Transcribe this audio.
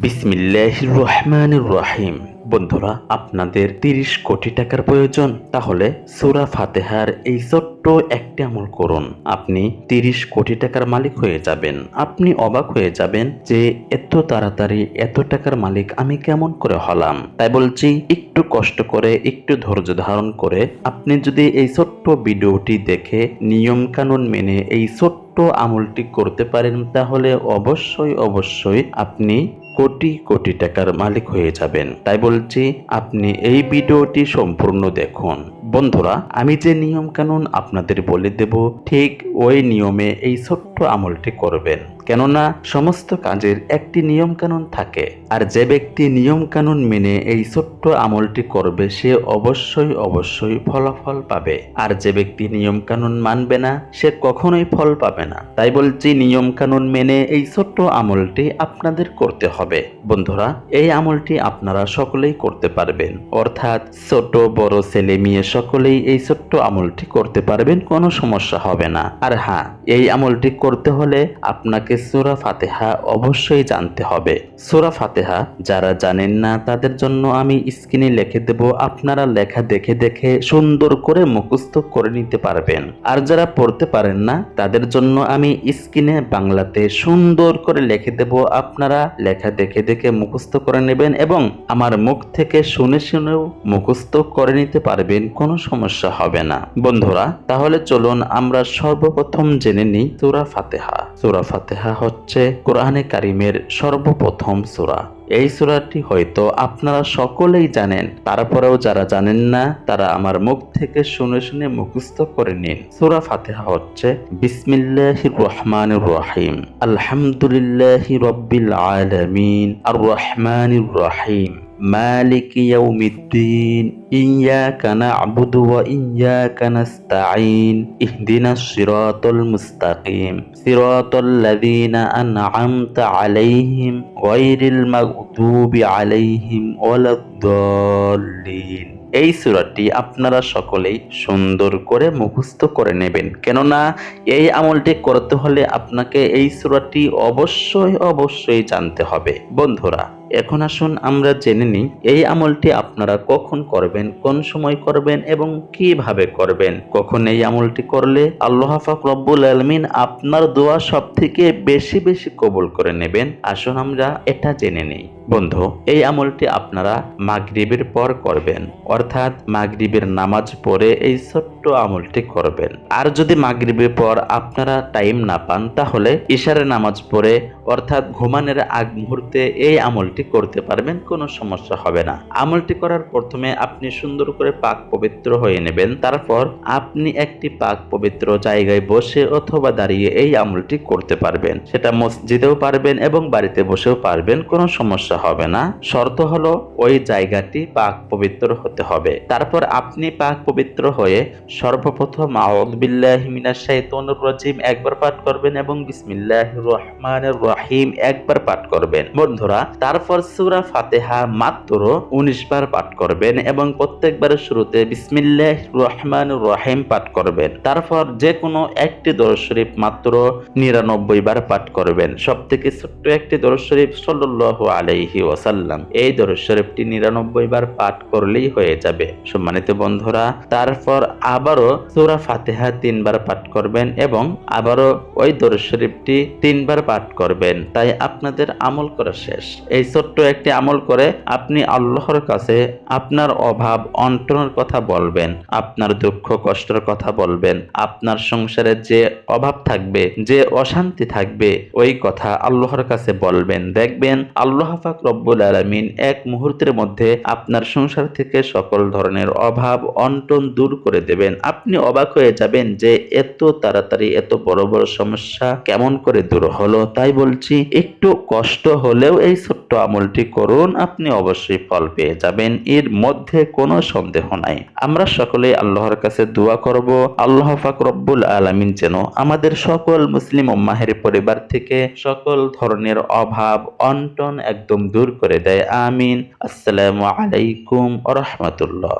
বিসমিল্লাহ রহমান রহিম। বন্ধুরা, আপনাদের তিরিশ কোটি টাকার প্রয়োজন। তাহলে সুরা ফাতেহার এই ছোট্ট একটি আমল করুন। আপনি তিরিশ কোটি টাকার মালিক হয়ে যাবেন। আপনি অবাক হয়ে যাবেন যে এত তাড়াতাড়ি এত টাকার মালিক আমি কেমন করে হলাম। তাই বলছি, একটু কষ্ট করে, একটু ধৈর্য ধারণ করে আপনি যদি এই ছোট্ট ভিডিওটি দেখে নিয়ম কানুন মেনে এই ছোট্ট আমলটি করতে পারেন, তাহলে অবশ্যই অবশ্যই আপনি কোটি কোটি টাকার মালিক হয়ে যাবেন। তাই বলছি, আপনি এই ভিডিওটি সম্পূর্ণ দেখুন। বন্ধুরা, আমি যে নিয়ম কানুন আপনাদের বলে দেব, ঠিক ওই নিয়মে এই ছোট্ট আমলটি করবেন। কেননা সমস্ত কাজের একটি নিয়ম কানুন থাকে, আর যে ব্যক্তি নিয়ম কানুন মেনে এই ছোট্ট আমলটি করবে, সে অবশ্যই অবশ্যই ফলাফল পাবে। আর যে ব্যক্তি নিয়ম কানুন মানবে না, সে কখনোই ফল পাবে না। তাই বলছি নিয়ম কানুন মেনে এই ছোট্ট আমলটি আপনাদের করতে হবে। বন্ধুরা, এই আমলটি আপনারা সকলেই করতে পারবেন। অর্থাৎ ছোট, বড়, ছেলে, মেয়ে সকলেই এই ছোট্ট আমলটি করতে পারবেন, কোনো সমস্যা হবে না। আর হ্যাঁ এই আমলটি করতে হলে আপনাকে সুরা ফাতেহা অবশ্যই জানতে হবে। সুরা ফাতেহা যারা জানেন না, তাদের জন্য আমি স্ক্রিনে লিখে দেব, আপনারা লেখা দেখে দেখে সুন্দর করে মুখস্থ করে নিতে পারবেন। আর যারা পড়তে পারেন না, তাদের জন্য আমি স্ক্রিনে বাংলাতে সুন্দর করে লিখে দেব, আপনারা লেখা দেখে দেখে মুখস্থ করে নেবেন এবং আমার মুখ থেকে শুনে শুনেও মুখস্থ করে নিতে পারবেন, কোনো সমস্যা হবে না। বন্ধুরা, তাহলে চলুন আমরা সর্বপ্রথম জেনে নিই সুরা ফাতেহা। সুরা ফাতেহা হচ্ছে কোরআনে কারিমের সর্বপ্রথম সুরা। এই সুরাটি হয়তো আপনারা সকলেই জানেন, তারপরেও যারা জানেন না, তারা আমার মুখ থেকে শুনে শুনে মুখস্থ করে নিন। সুরা ফাতেহা হচ্ছে, বিসমিল্লাহির রহমানির রহিম, আলহামদুলিল্লাহি রব্বিল আলামিন, আর রহমানির রহিম। مالك يوم الدين إياك نعبد وإياك نستعين اهدنا الصراط المستقيم صراط الذين أنعمت عليهم غير المغضوب عليهم ولا الضالين এই সুরাটি আপনারা সকলেই সুন্দর করে মুখস্থ করে নেবেন কেননা এই আমলটি করতে হলে আপনাকে এই সুরাটি অবশ্যই অবশ্যই জানতে হবে বন্ধুরা এখন আসুন আমরা জেনে নিই, এই আমলটি আপনারা কখন করবেন, কোন সময় করবেন এবং কীভাবে করবেন? কখন এই আমলটি করলে আল্লাহ রব্বুল আলমিন আপনার দোয়া সব থেকে বেশি বেশি কবুল করে নেবেন? আসুন আমরা এটা জেনে নিই। বন্ধু, এই আমলটি আপনারা মাগরিবের পর করবেন, অর্থাৎ মাগরিবের নামাজ পড়ে এই ছোট্ট আমলটি করবেন। আর যদি মাগরিবের পর আপনারা টাইম না পান, তাহলে ইশারের নামাজ পড়ে, অর্থাৎ ঘুমানোর আগ মুহূর্তে এই আমলটি করতে পারবেন, কোনো সমস্যা হবে না। আমলটি করার প্রথমে আপনি সুন্দর করে পাক পবিত্র হয়ে নেবেন, তারপর আপনি একটি পাক পবিত্র জায়গায় বসে অথবা দাঁড়িয়ে এই আমলটি করতে পারবেন। সেটা মসজিদেও পারবেন এবং বাড়িতে বসেও পারবেন, কোনো সমস্যা হবে না। শর্ত হলো ওই জায়গাটি পাক পবিত্র হতে হবে। তারপর আপনি পাক পবিত্র হয়ে সর্বপ্রথম রাজিম একবার পাঠ করবেন এবং বিসমিল্লাহির রহমানির রহিম একবার পাঠ করবেন। বন্ধুরা, তারপর সূরা ফাতিহা মাত্র 19 বার পাঠ করবেন এবং প্রত্যেকবারের শুরুতে বিসমিল্লাহির রহমান রহিম পাঠ করবেন। তারপর যে কোনো একটি শরীফ মাত্র 99 বার পাঠ করবেন। সব থেকে ছোট্ট একটি দরুদ শরীফ সাল্লাল্লাহু আলাইহি ওয়াসাল্লাম। এই দরুদ শরীফটি 99 বার পাঠ করলেই হয়ে যাবে। সম্মানিত বন্ধুরা, তারপর আবারও সূরা ফাতিহা তিনবার পাঠ করবেন এবং আবারও ওই দরুদ শরীফটি তিনবার পাঠ করবেন। তাই আপনাদের আমল করা শেষ। এই ছোট্ট একটি আমল করে আপনি আল্লাহর কাছে আপনার অভাব অন্টনের কথা বলবেন, আপনার দুঃখ, কষ্টের কথা বলবেন, আপনার সংসারে যে অভাব থাকবে, যে অশান্তি থাকবে, ওই কথা আল্লাহর কাছে বলবেন। দেখবেন আল্লাহ পাক রব্বুল আলামিন এক মুহূর্তের মধ্যে আপনার সংসার থেকে সকল ধরনের অভাব, অন্টন দূর করে দেবেন। আপনি অবাক হয়ে যাবেন যে এত তাড়াতাড়ি এত বড় বড় সমস্যা কেমন করে দূর হলো। তাই বলছি, একটু কষ্ট হলেও এই ছোট্ট আমলটি করুন, আপনি অবশ্যই ফল পেয়ে যাবেন। এর মধ্যে কোনো সন্দেহ নাই। আমরা সকলে আল্লাহর কাছে দোয়া করব, আল্লাহ পাক রব্বুল আলামিন যেন আমাদের সকল মুসলিম মাহের পরিবার থেকে সকল ধরনের অভাব, অন্টন একদম দূর করে দেয় আমিন। আসসালামু আলাইকুম রহমতুল্লাহ।